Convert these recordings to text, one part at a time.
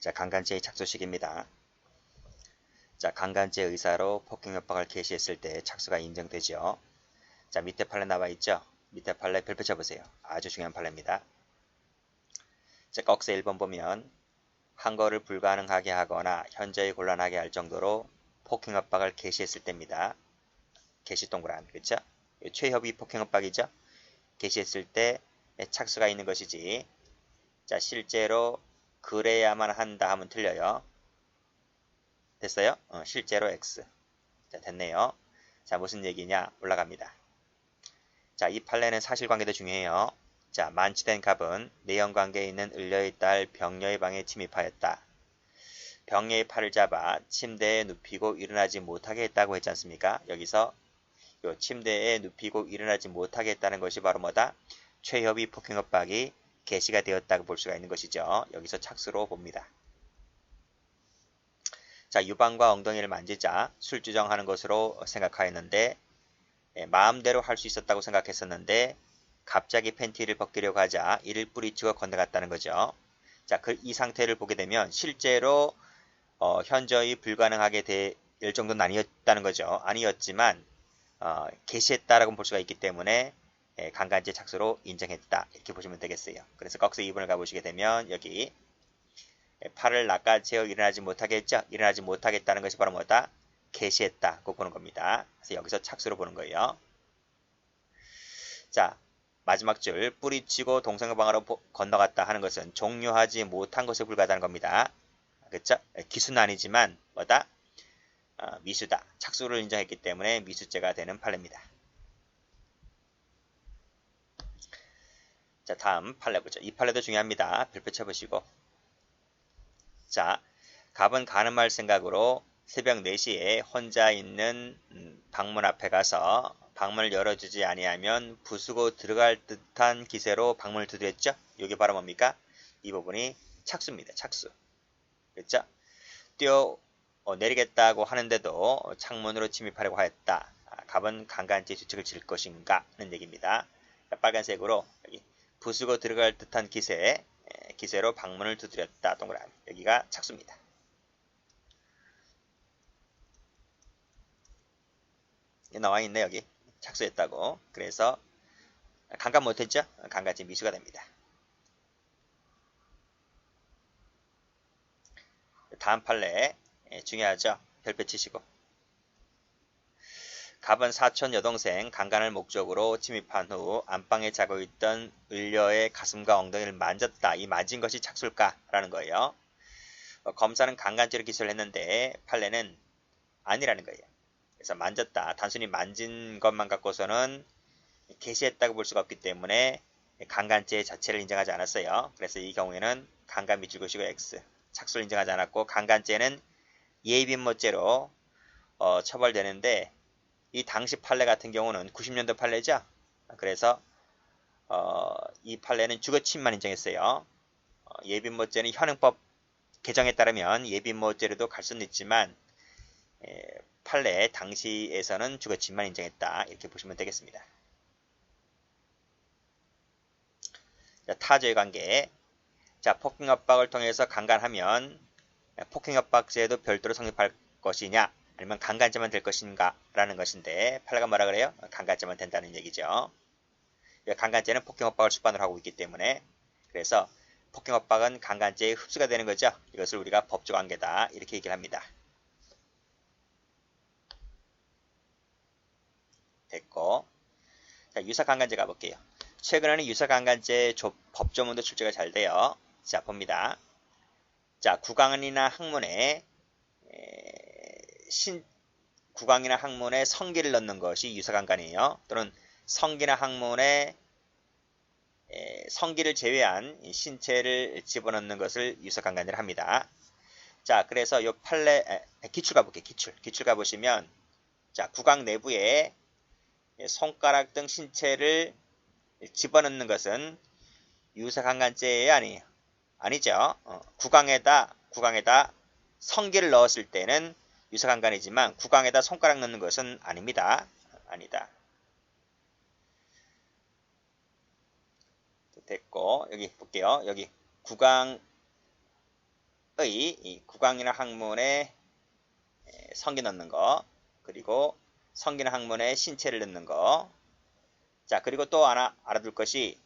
자, 강간죄의 착수식입니다. 자, 강간죄 의사로 폭행 협박을 개시했을 때 착수가 인정되죠. 자, 밑에 판례 나와 있죠? 밑에 판례 별표 쳐보세요. 아주 중요한 판례입니다. 자, 꺽쇠 1번 보면 한 거를 불가능하게 하거나 현저히 곤란하게 할 정도로 폭행 협박을 개시했을 때입니다. 개시 동그라미, 그렇죠? 최협의 폭행 협박이죠? 개시했을 때 착수가 있는 것이지. 자, 실제로 그래야만 한다 하면 틀려요. 됐어요? 어, 실제로 X. 자, 됐네요. 자, 무슨 얘기냐? 올라갑니다. 자, 이 판례는 사실관계도 중요해요. 자, 만취된 갑은 내연관계에 있는 을려의 딸 병녀의 방에 침입하였다. 병녀의 팔을 잡아 침대에 눕히고 일어나지 못하게 했다고 했지 않습니까? 여기서 요 침대에 눕히고 일어나지 못하게 했다는 것이 바로 뭐다? 최협의 폭행협박이 개시가 되었다고 볼 수가 있는 것이죠. 여기서 착수로 봅니다. 자, 유방과 엉덩이를 만지자 술주정하는 것으로 생각하였는데 예, 마음대로 할 수 있었다고 생각했었는데 갑자기 팬티를 벗기려고 하자 이를 뿌리치고 건너갔다는 거죠. 자, 그 이 상태를 보게 되면 실제로 어, 현저히 불가능하게 될 정도는 아니었다는 거죠. 아니었지만 어, 개시했다라고 볼 수가 있기 때문에 예, 강간죄 착수로 인정했다. 이렇게 보시면 되겠어요. 그래서 꺽쇠 2번을 가보시게 되면 여기 예, 팔을 낚아채어 일어나지 못하게 했죠. 일어나지 못하겠다는 것이 바로 뭐다? 개시했다고 보는 겁니다. 그래서 여기서 착수로 보는 거예요. 자, 마지막 줄 뿌리치고 동성방으로 건너갔다 하는 것은 종료하지 못한 것에 불과하다는 겁니다. 그렇죠? 예, 기수는 아니지만 뭐다? 어, 미수다. 착수를 인정했기 때문에 미수죄가 되는 판례입니다. 자, 다음 판례 보죠. 이 판례도 중요합니다. 별표 쳐보시고. 자, 갑은 가는 말 생각으로 새벽 4시에 혼자 있는 음, 방문 앞에 가서 방문을 열어주지 아니하면 부수고 들어갈 듯한 기세로 방문을 두드렸죠. 이게 바로 뭡니까? 이 부분이 착수입니다. 착수. 그렇죠? 뛰어 어, 내리겠다고 하는데도 창문으로 침입하려고 하였다. 아, 갑은 강간죄 주책을 질 것인가 하는 얘기입니다. 빨간색으로 여기 부수고 들어갈 듯한 기세, 기세로 방문을 두드렸다. 동그라미. 여기가 착수입니다. 나와 있네 여기 착수했다고. 그래서 강간 못했죠? 강간죄 미수가 됩니다. 다음 판례 중요하죠? 별표 치시고. 갑은 사촌 여동생 강간을 목적으로 침입한 후 안방에 자고 있던 을려의 가슴과 엉덩이를 만졌다. 이 만진 것이 착술까라는 거예요. 어, 검사는 강간죄를 기소를 했는데 판례는 아니라는 거예요. 그래서 만졌다. 단순히 만진 것만 갖고서는 개시했다고 볼 수가 없기 때문에 강간죄 자체를 인정하지 않았어요. 그래서 이 경우에는 강간 미줄 것이고 X. 착수를 인정하지 않았고 강간죄는 예비인모죄로 어, 처벌되는데 이 당시 판례 같은 경우는 90년도 판례죠. 그래서 어, 이 판례는 주거침입만 인정했어요. 어, 예비모죄는 현행법 개정에 따르면 예비모죄로도 갈 수는 있지만 에, 판례 당시에서는 주거침입만 인정했다. 이렇게 보시면 되겠습니다. 자, 타조의 관계. 자, 폭행협박을 통해서 강간하면 폭행협박죄도 별도로 성립할 것이냐 아니면 강간죄만 될 것인가 라는 것인데 팔레가 뭐라 그래요? 강간죄만 된다는 얘기죠. 강간죄는 폭행협박을 수반으로 하고 있기 때문에 그래서 폭행협박은 강간죄에 흡수가 되는 거죠. 이것을 우리가 법적 관계다 이렇게 얘기를 합니다. 됐고 자 유사강간죄 가볼게요. 최근에는 유사강간죄 법조문도 출제가 잘 돼요. 자 봅니다. 자 국왕이나 학문에 신 국왕이나 학문에 성기를 넣는 것이 유사강간이에요. 또는 성기나 학문에 성기를 제외한 신체를 집어넣는 것을 유사강간이라 합니다. 자, 그래서 요 판례 기출 가볼게요. 기출. 기출 가보시면 자, 국왕 내부에 손가락 등 신체를 집어넣는 것은 유사강간죄예요, 아니에요? 아니죠. 어, 국왕에다 국왕에다 성기를 넣었을 때는 유사강간이지만 구강에다 손가락 넣는 것은 아닙니다. 아니다. 됐고 여기 볼게요. 여기 구강을 이 국왕이나 학문에 에, 성기 넣는 거 그리고 성기나 학문에 신체를 넣는 거. 자 그리고 또 하나 알아둘 것이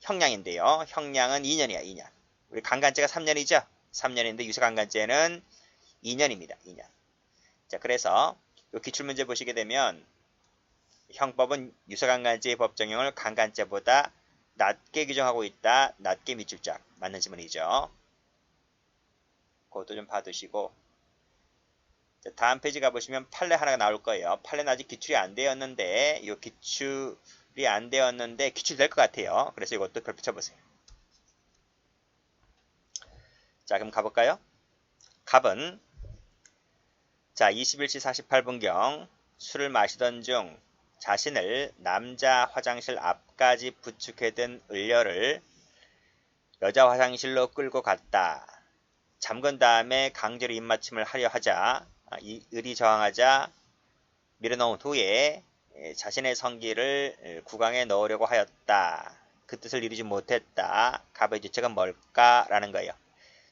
형량인데요. 형량은 2년이야 2년. 우리 강간죄가 3년이죠. 3년인데 유사강간죄는 2년입니다. 2년. 자 그래서 이 기출문제 보시게 되면 형법은 유사강간죄의 법정형을 강간죄보다 낮게 규정하고 있다. 낮게 밑줄짝 맞는 지문이죠. 그것도 좀 봐두시고 자, 다음 페이지 가보시면 판례 하나가 나올 거예요. 판례는 아직 기출이 안 되었는데 이 기출이 안 되었는데 기출될 것 같아요. 그래서 이것도 별표 쳐보세요. 자 그럼 가볼까요? 갑은 자 21시 48분경 술을 마시던 중 자신을 남자 화장실 앞까지 부축해둔 을려를 여자 화장실로 끌고 갔다. 잠근 다음에 강제로 입맞춤을 하려 하자 아, 이 을이 저항하자 밀어넣은 후에 에, 자신의 성기를 에, 구강에 넣으려고 하였다. 그 뜻을 이루지 못했다. 갑의 주체가 뭘까라는 거예요.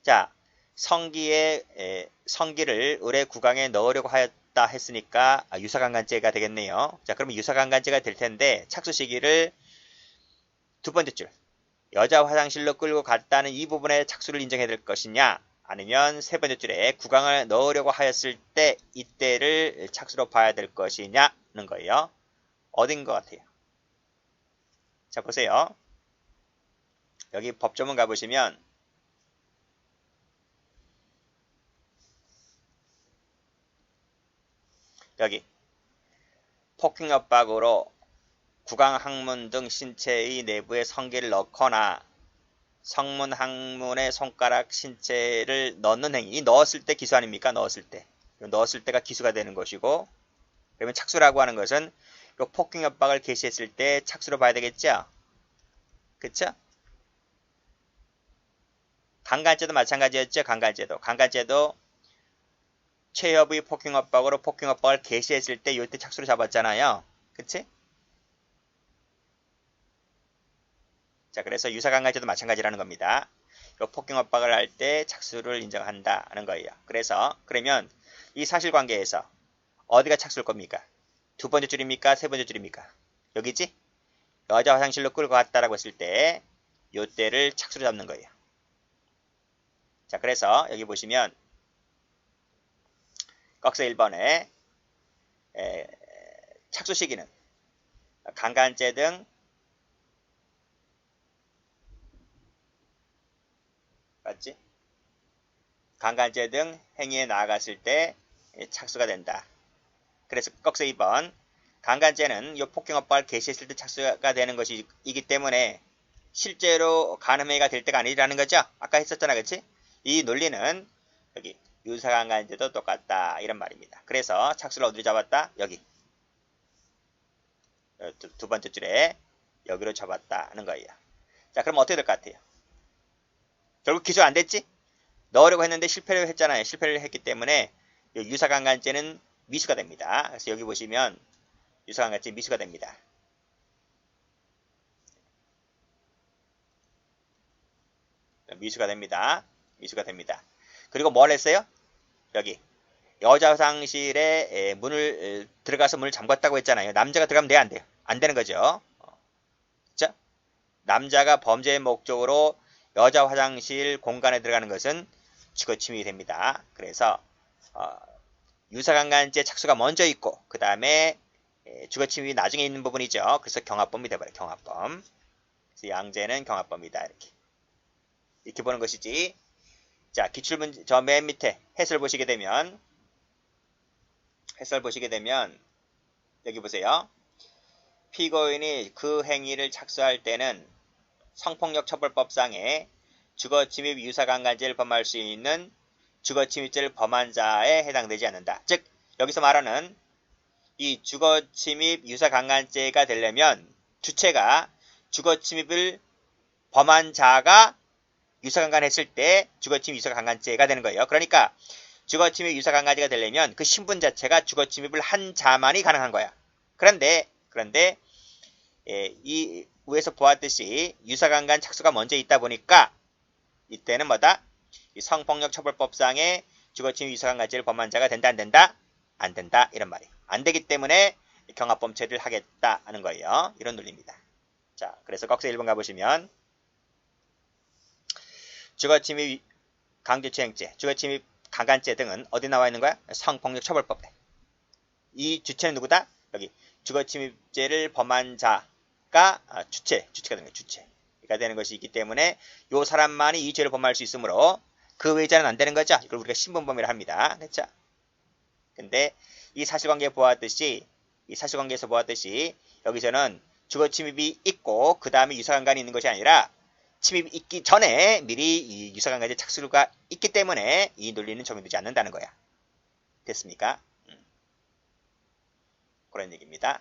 자, 성기의 에, 성기를 을의 구강에 넣으려고 하였다 했으니까 아, 유사강간죄가 되겠네요. 자, 그러면 유사강간죄가 될 텐데 착수 시기를 두 번째 줄 여자 화장실로 끌고 갔다는 이 부분에 착수를 인정해야 될 것이냐 아니면 세 번째 줄에 구강을 넣으려고 하였을 때 이때를 착수로 봐야 될 것이냐는 거예요. 어딘 것 같아요? 자 보세요. 여기 법조문 가보시면 여기. 폭행 협박으로 구강 항문 등 신체의 내부에 성기를 넣거나 성문 항문에 손가락 신체를 넣는 행위 넣었을 때 기수 아닙니까? 넣었을 때. 넣었을 때가 기수가 되는 것이고 그러면 착수라고 하는 것은 요 폭행 협박을 개시했을 때 착수로 봐야 되겠죠? 그쵸? 강간죄도 마찬가지였죠? 강간죄도. 강간죄도 최협의 폭행 협박으로 폭행 협박을 개시했을 때 이때 착수로 잡았잖아요 그치 자, 그래서 유사강간죄도 마찬가지라는 겁니다. 요 폭행 협박을 할 때 착수를 인정한다는 거예요. 그래서 그러면 이 사실관계에서 어디가 착수일 겁니까? 두 번째 줄입니까? 세 번째 줄입니까? 여기지? 여자 화장실로 끌고 갔다라고 했을 때 요때를 착수로 잡는 거예요. 자, 그래서 여기 보시면 꺽쇠 1번에 에, 착수 시기는 강간죄 등 맞지? 강간죄 등 행위에 나아갔을 때 착수가 된다. 그래서 꺽쇠 2번 강간죄는 이 폭행업박을 개시했을 때 착수가 되는 것이기 때문에 실제로 간음행위가 될 때가 아니라는 거죠. 아까 했었잖아 그치? 이 논리는 여기 유사강간죄도 똑같다 이런 말입니다. 그래서 착수를 어디로 잡았다? 여기 두, 두 번째 줄에 여기로 잡았다는 거예요. 자 그럼 어떻게 될 것 같아요? 결국 기소 안 됐지? 넣으려고 했는데 실패를 했잖아요. 실패를 했기 때문에 유사강간죄는 미수가 됩니다. 그래서 여기 보시면 유사강간죄 미수가 됩니다. 미수가 됩니다. 미수가 됩니다. 그리고 뭘 했어요? 여기 여자 화장실에 문을 들어가서 문을 잠갔다고 했잖아요. 남자가 들어가면 돼, 안 돼요? 안 되는 거죠. 자, 남자가 범죄의 목적으로 여자 화장실 공간에 들어가는 것은 주거 침입이 됩니다. 그래서 어, 유사강간죄 착수가 먼저 있고 그 다음에 주거 침입이 나중에 있는 부분이죠. 그래서 경합범이 돼버려요. 경합범. 그래서 양죄는 경합범이다. 이렇게 이렇게 보는 것이지. 자 기출문제 저 맨 밑에 해설 보시게 되면 해설 보시게 되면 여기 보세요. 피고인이 그 행위를 착수할 때는 성폭력 처벌법상에 주거침입 유사강간죄를 범할 수 있는 주거침입죄를 범한 자에 해당되지 않는다. 즉 여기서 말하는 이 주거침입 유사강간죄가 되려면 주체가 주거침입을 범한 자가 유사강간 했을 때 주거침입 유사강간죄가 되는 거예요. 그러니까 주거침입 유사강간죄가 되려면 그 신분 자체가 주거침입을 한 자만이 가능한 거야. 그런데 그런데 예, 이 위에서 보았듯이 유사강간 착수가 먼저 있다 보니까 이때는 뭐다? 이 성폭력 처벌법상의 주거침입 유사강간죄를 범한 자가 된다 안 된다? 안 된다 이런 말이에요. 안 되기 때문에 경합범죄를 하겠다 하는 거예요. 이런 논리입니다. 자, 그래서 꺽쇠 1번 가보시면 주거침입 강제추행죄, 주거침입 강간죄 등은 어디 나와 있는 거야? 성폭력 처벌법에. 이 주체는 누구다? 여기 주거침입죄를 범한 자가 아, 주체, 주체가 되는 거예요. 주체가 되는 것이 있기 때문에 요 사람만이 이 죄를 범할 수 있으므로 그 외자는 안 되는 거죠. 이걸 우리가 신분범이라 합니다. 그렇죠? 근데 이 사실관계 보았듯이 이 사실관계에서 보았듯이 여기서는 주거 침입이 있고 그 다음에 유사강간이 있는 것이 아니라 침입이 있기 전에 미리 이 유사강간의 착수가 있기 때문에 이 논리는 적용되지 않는다는 거야. 됐습니까? 음. 그런 얘기입니다.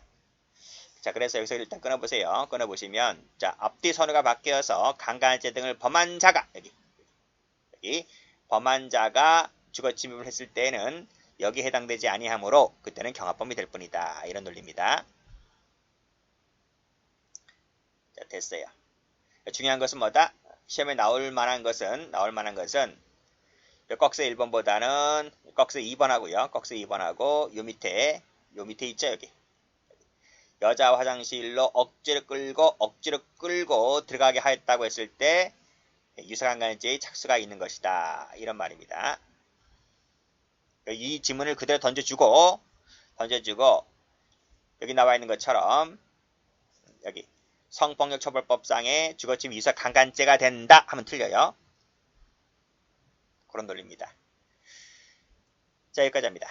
자, 그래서 여기서 일단 끊어보세요. 끊어보시면 자 앞뒤 선호가 바뀌어서 강간죄 등을 범한 자가 여기 여기 범한 자가 주거 침입을 했을 때는 여기 해당되지 아니하므로 그때는 경합범이 될 뿐이다. 이런 논리입니다. 자, 됐어요. 중요한 것은 뭐다? 시험에 나올 만한 것은 나올 만한 것은 꺽쇠 1번보다는 꺽쇠 2번하고요. 꺽쇠 2번하고 요 밑에 요 밑에 있죠 여기. 여자 화장실로 억지로 끌고 억지로 끌고 들어가게 하였다고 했을 때 유사강간죄의 착수가 있는 것이다. 이런 말입니다. 이 지문을 그대로 던져주고 던져주고 여기 나와 있는 것처럼 여기 성폭력처벌법상의 주거침입 유사 강간죄가 된다 하면 틀려요. 그런 논리입니다. 자 여기까지 합니다.